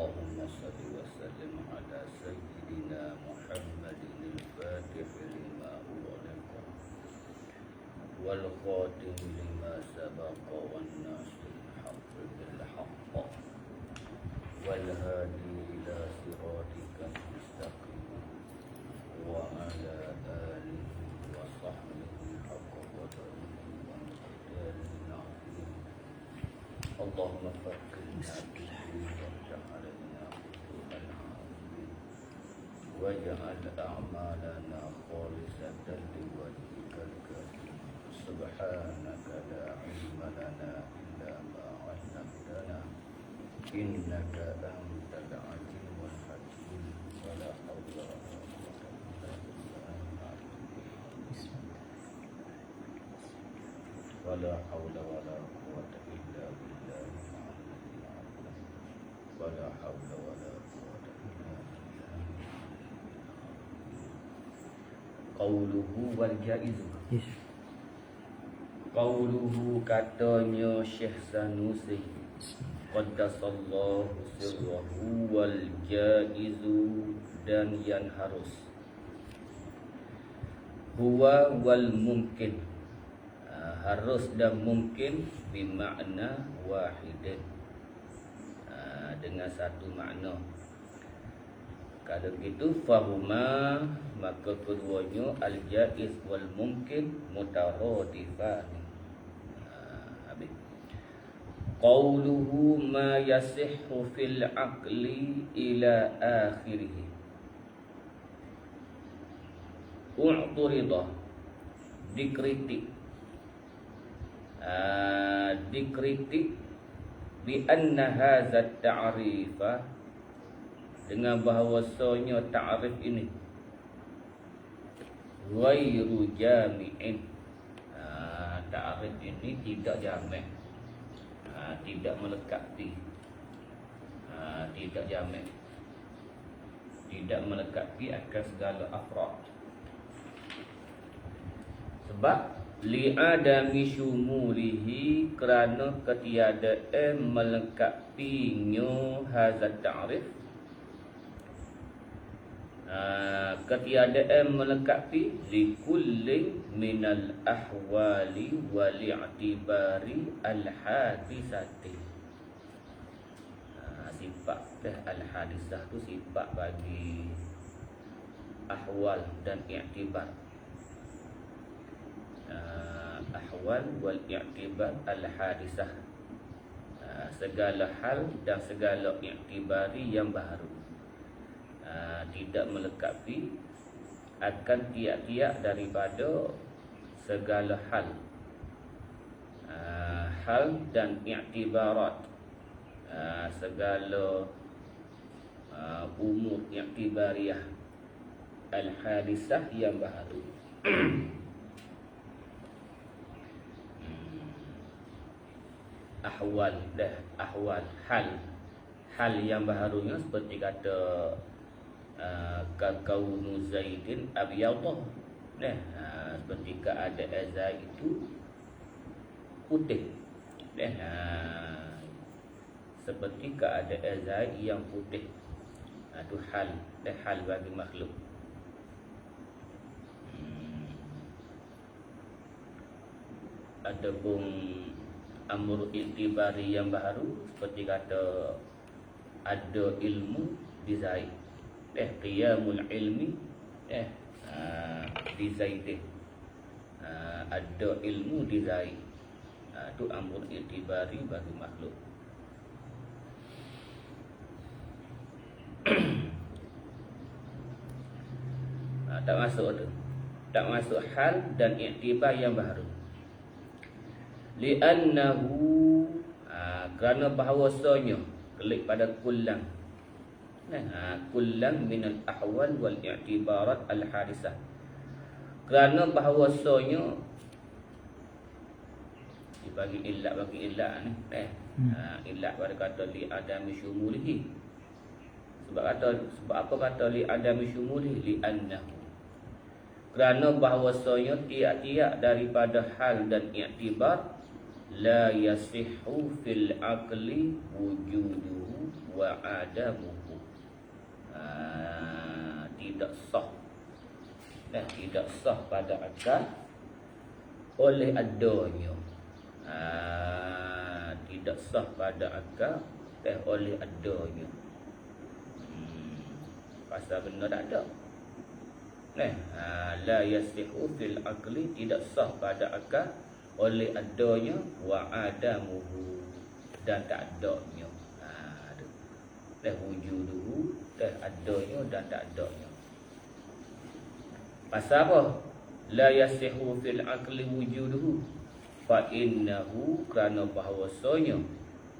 اللهم صل وسلم على سيدنا محمد الفاتح لما أغلق والخاتم لما سبق والناصر الحق بالحق والهادي إلى صراطك المستقيم وعلى آله اللهم فقهنا في الدين وافتح علينا فتوح العالمين واجعل أعمالنا خالصة لوجهك الكريم سبحانك لا علم لنا إلا ما علمتنا. إنك أنت ولا حول ولا قوة إلا بالله العلي العظيم ولا حول ولا قوة إلا بالله قوله والجائز Yes. Qauluhu katanya Syekh Sanusi Qaddasallahu sirrahu wal jaizu dan yang harus Huwa wal mungkin Ah, Harus dan mungkin Bimakna wahidin Ah, Dengan satu makna kalau begitu fahuma maka keduanya al-jaiz wal mungkin mutaradifan. Ha, habis. Qauluhu ma yasihhu fil aqli ila akhirih. U'turida dikritik Ah, dikritik bi anna hadha at-ta'rifa dengan bahawasanya ta'rif ini. Ghairu jami'in. Ha, ta'rif ini tidak jamak. Ha, tidak melekati. Tidak jamak. Tidak melekati akan segala afrad. Sebab li'adami syumulihi kerana ketiadaan melengkapinya hazat ta'rif. Ah, ketiadaan melengkapi likulli minal ahwali wal i'tibari al hadisati Ah, sifat dah al hadisah tu sifat bagi ahwal dan i'tibar Ah, ahwal wal i'tibar al hadisah Ah, segala hal dan segala i'tibari yang baru. tidak melengkapi akan tiap-tiap daripada segala hal. hal dan i'tibarat. segala umur i'tibariyah al-hadisah yang baru ahwal dah ahwal hal. Hal yang barunya seperti kata uh, kakaunu zaidin abiyadah nah uh, seperti keadaan zaid itu putih nah uh, seperti keadaan zaid yang putih. Itu hal dah hal bagi makhluk. Hmm. adapun amur itibari yang baru seperti kata ada ilmu di Zaid. Eh qiyamul ilmi. Eh uh, di Zaid uh, ada ilmu di Zaid. Itu amur itibari bagi makhluk. Tak masuk tu. Tak masuk hal dan iktibar yang baru li'annahu ha, kerana bahawasanya kelik pada kullang. Ha, kullang min al-ahwal wal i'tibarat al-hadisah kerana bahawasanya dibagi illat bagi illat ni eh ha, illat pada kata li adami syumulihi. Sebab kata sebab apa kata li adami syumulihi? Li annahu kerana bahawasanya tiap-tiap daripada hal dan i'tibar la yasihhu fil aqli wujuduhu wa adamuhu. Ha, tidak sah. Dan tidak sah pada akal oleh adanya. Ha, tidak sah pada akal teh oleh adanya. Hmm, pasal benda tak ada. Nah, ha, la yasihu fil aqli tidak sah pada akal oleh adanya wa adamuhu dan tak adanya. Ha, dah wujuduhu dah adanya dan tak adanya. Pasal apa? La yasihu fil aqli wujuduhu fa innahu kerana bahawasanya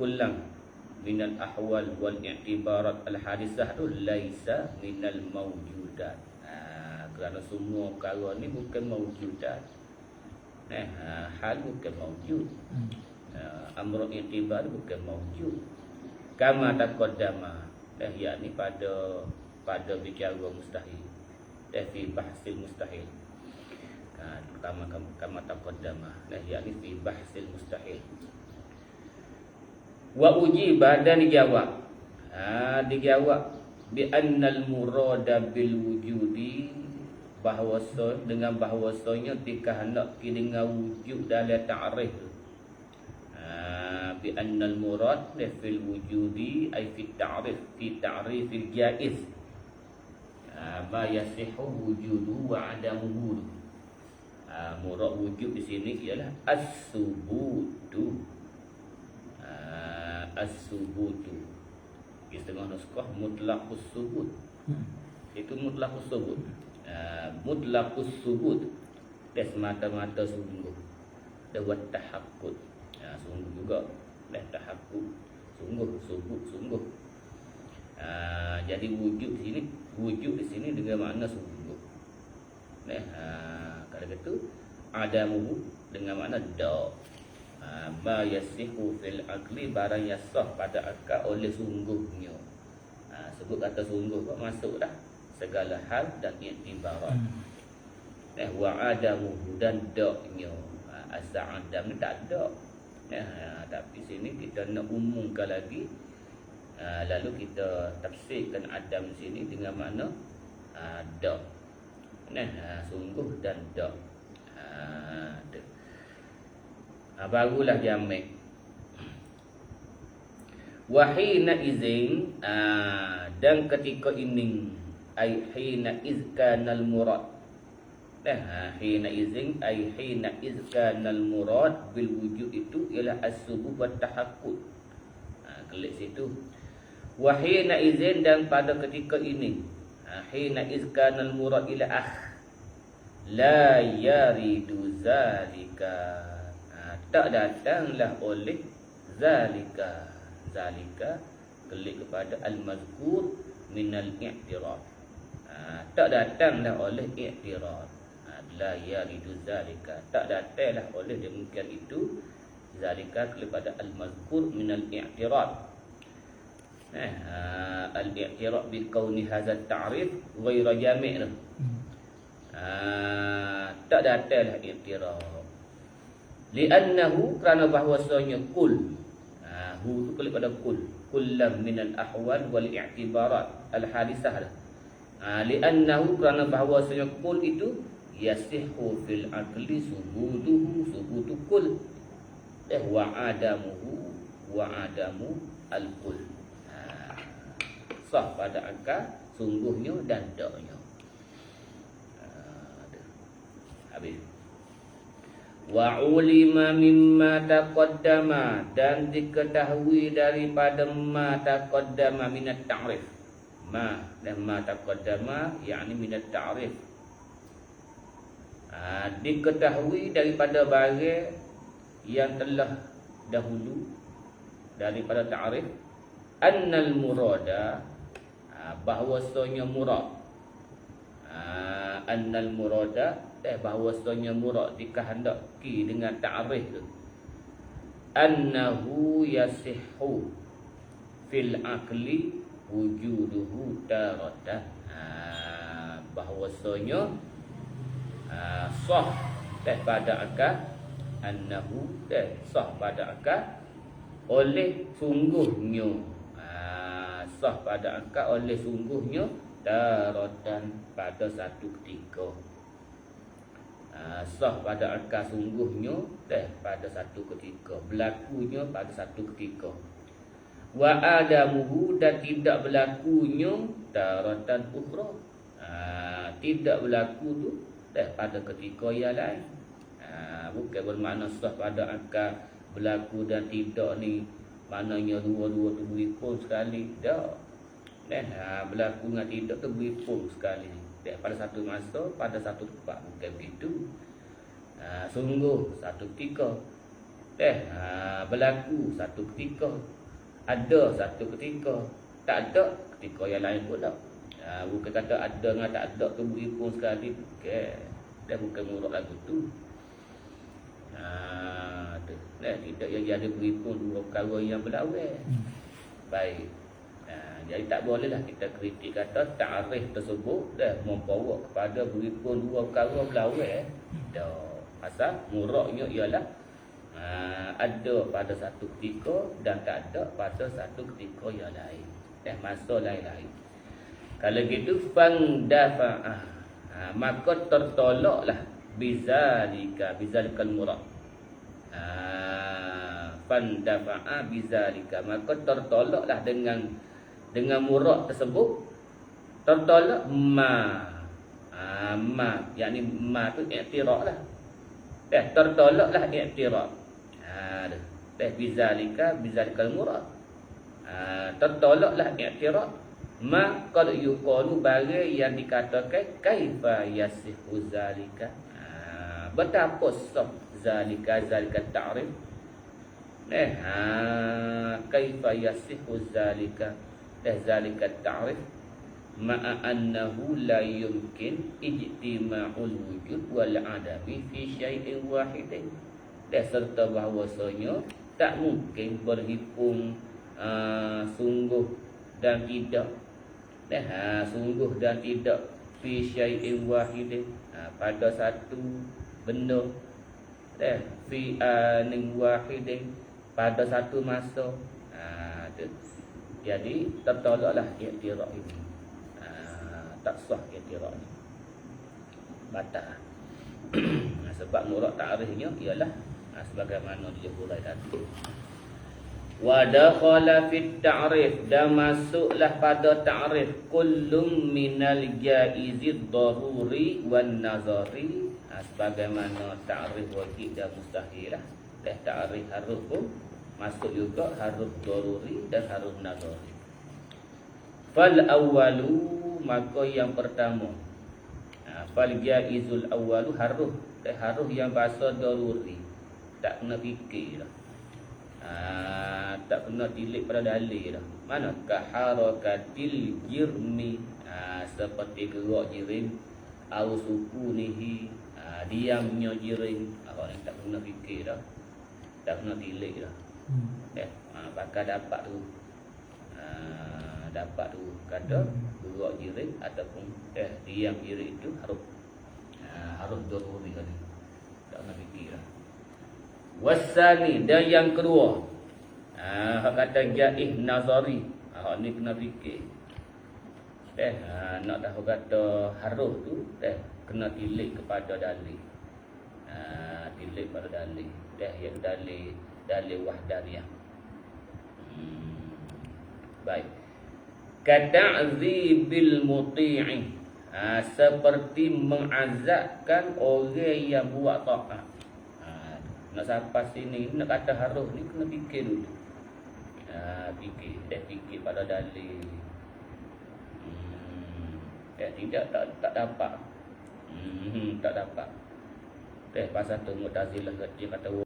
kulang minal ahwal wal i'tibarat al hadisah tu laisa minal mawjudat kerana semua perkara ni bukan mawjudat eh ha, hal bukan mawjud. Hmm. uh, amru i'tibar bukan mawjud. Kama taqaddama. Eh yakni pada pada bicara mustahil. Eh fi bahsil mustahil. Kama kama, kama taqaddama. Eh yakni fi bahsil mustahil. Wa ujiba dan dijawab. Ha dijawab bi annal murada bil wujudi bahawa dengan bahawasanya jika hendak dengan wujud dalam ta'rif tu. Ha, bi annal murad fil wujudi ay fi ta'rif fi ta'rif al jaiz. Ha, ma yasihu wujudu wa adamuhu ha, murad wujud di sini ialah as-subutu. Ha, as-subutu. Setengah nuskah mutlaqus subut. Hmm. Itu mutlaqus subut Ah, mutlaqus subut. Dan semata-mata sungguh. Dan buat tahakkuk. Ha, sungguh juga. Dan tahakkuk. Sungguh subut sungguh. Ha, jadi wujud di sini wujud di sini dengan makna sungguh. Nah ha, kalau gitu adamu dengan makna da ha, ma yasihu fil aqli barang yasah pada akal oleh sungguhnya. Ha, sebut kata sungguh kok masuk dah segala hal dan iktibarat. Hmm. Eh wa adamu dan daknya. Ha, Asal adam tak ada. Ya, tapi sini kita nak umumkan lagi. Ha, lalu kita tafsirkan adam sini dengan mana ada. Nah, sungguh dan dak. Ha, ha, barulah jamak. Wahina izin dan ketika ini ay hina izkanal murad. Nah ha, hina izin ay hina izkanal murad bil wujud itu ialah as-subuh wa tahakkuk. Ha kelik situ. Wa hina izin dan pada ketika ini. Ha, hina izkanal murad ila akh la yaridu zalika. Ha, tak datanglah oleh zalika. Zalika kelik kepada al-mazkur minal i'tiraf tak datanglah oleh i'tirad. Ha, la yaridu zalika. Tak datanglah oleh demikian itu zalika kepada al-mazkur min al-i'tirad eh ha, al-i'tirad bi kauni hadha at-ta'rif ghayra jami' ha, tak datanglah i'tirad. Li'annahu kerana bahwasanya kul ha, hu tu kepada kul. Kullam min al-ahwal wal i'tibarat. Al-hadisah lah ha, li'annahu kerana bahawa bahawasanya kul itu yasihu fil aqli subuduhu subutu kul. Eh wa adamuhu wa adamu al kul ha, sah pada akal sungguhnya dan daknya ha, habis. Wa ulima mimma taqaddama dan diketahui daripada ma taqaddama minat ta'rif ma dan ma taqaddama yakni min at-ta'rif ha, diketahui daripada barang yang telah dahulu daripada ta'rif. Annal murada ha, bahwasanya murad. Ha, annal murada eh bahwasanya murad dikehendaki dengan ta'rif tu. Annahu yasihhu fil aqli wujuduhu taratan. Ha, bahwasanya ha, sah teh pada akal annahu teh sah pada akal oleh sungguhnya. Ha, sah pada akad oleh sungguhnya daratan pada satu ketika. Ha, sah pada akad sungguhnya teh pada satu ketika. Berlakunya pada satu ketika wa adamuhu dan tidak berlakunya daratan ukhra ha, tidak berlaku tu teh pada ketika yang lain ha, bukan bermakna sah pada akad berlaku dan tidak ni maknanya dua-dua tu beri pun sekali tak Eh, ha, berlaku dengan tidak tu beripung sekali. Eh, pada satu masa, pada satu tempat. Bukan begitu. Ha, sungguh, satu ketika. Eh, ha, berlaku satu ketika. Ada satu ketika. Tak ada ketika yang lain pula. Ha, bukan kata ada dengan tak ada tu beripung sekali. Bukan. Dia bukan murah lagu tu. Ha, tu. Eh, tidak yang ada beripung dua perkara yang berlawan. Baik. Jadi tak bolehlah kita kritik kata ta'rif tersebut dah membawa kepada berikut dua perkara berlawan. Dah. Pasal muraknya ialah uh, ada pada satu ketika dan tak ada pada satu ketika yang lain. Dah masa lain-lain. Kalau gitu fang dafa'ah. Ha, maka tertolaklah bizalika bizalikal murak. Ha, fan dafa'a bizalika maka tertolaklah dengan dengan murad tersebut tertolak ma ha, ma yakni ma tu i'tirad lah eh tertolaklah i'tirad dah eh bizalika bizalikal murad ha tertolaklah i'tirad. Ma qad yuqalu bagi yang dikatakan kaifa yasihu zalika? Ha betapa sah zalika zalika ta'rif. Eh ha kaifa yasihu zalika? Dah zalika ta'rif. Ma'a annahu la yumkin ijtima'ul wujud wal adami fi syai'in wahidin dah serta bahawasanya tak mungkin berhimpun uh, sungguh dan tidak dah ha, sungguh dan tidak fi syai'in wahidin ha, pada satu benda dah fi anin wahidin pada satu masa ha, tu jadi tertolaklah iktiraf ini. Ha, tak sah iktiraf ini. Batal. sebab murad ta'rifnya ialah sebagaimana dia hurai tadi. Wa dakhala fit ta'rif dan masuklah pada ta'rif kullum minal jaizid daruri wan nazari ha, sebagaimana ta'rif wajib dan mustahil lah. Ta'rif harus pun masuk juga harus daruri dan harus nazari. Fal awalu maka yang pertama. Ha, fal jaizul awalu harus dan harus yang bahasa daruri. Tak kena fikir lah. Ha, tak kena tilik pada dalil lah. Mana kaharakatil jirmi ha, seperti gerak jirim au sukunihi ha, diamnya jirim. Apa ni tak kena fikir lah. Tak kena tilik lah. Hmm. Eh, ha, bakal dapat tu. Ha, dapat tu kata gerak hmm. jirik ataupun eh diam jirik itu harus ha, harus daruri kan. Tak nak fikirlah. Wasani dan yang kedua. Ha, kata jaih nazari. Ha, ni kena fikir. Eh, ha, nak tahu kata harus tu eh kena tilik kepada dalil. Ha, tilik pada dalil. Eh, yang dalil dalil wahdaniyah. Hmm. Baik. Kata'zibil muti'i. Ha, seperti mengazabkan orang yang buat taat. Nak sampai sini, nak kata harus ni kena fikir dulu. Ha, fikir, dah fikir pada dalil. Hmm. Eh, tidak, tak, tak dapat. Hmm, tak dapat. Eh, pasal tu Mu'tazilah dia kata